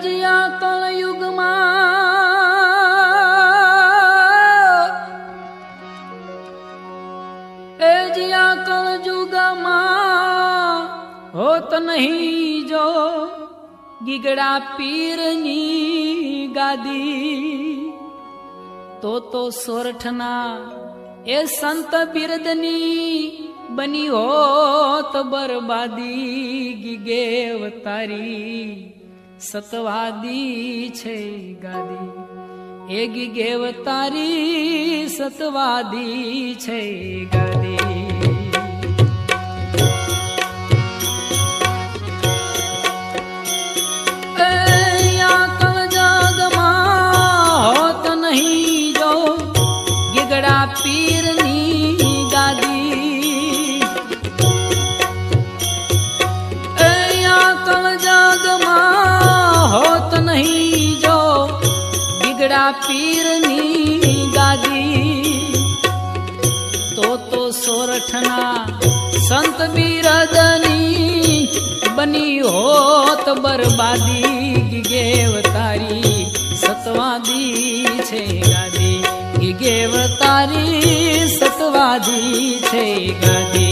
સર્જયા કળયુગમાં, એ કળયુગમાં હોત નહીં જો ગીગડા પીરની ગાદી, તો તો સોરઠના એ સંત બિરદની બની હોત બરબાદી ગીગેવ તારી સતવાદી છે ગાદી. એ ગીગેવ તારી સતવાદી છે ગાદી. અહીંયા ગીગડા પીરની ગાદી. તો તો સોરઠના સંત બિરદની બની હોત બરબાદી. ગેવ તારી સતવાદી છે ગાદી. ગેવ તારી સતવાદી છે ગાદી.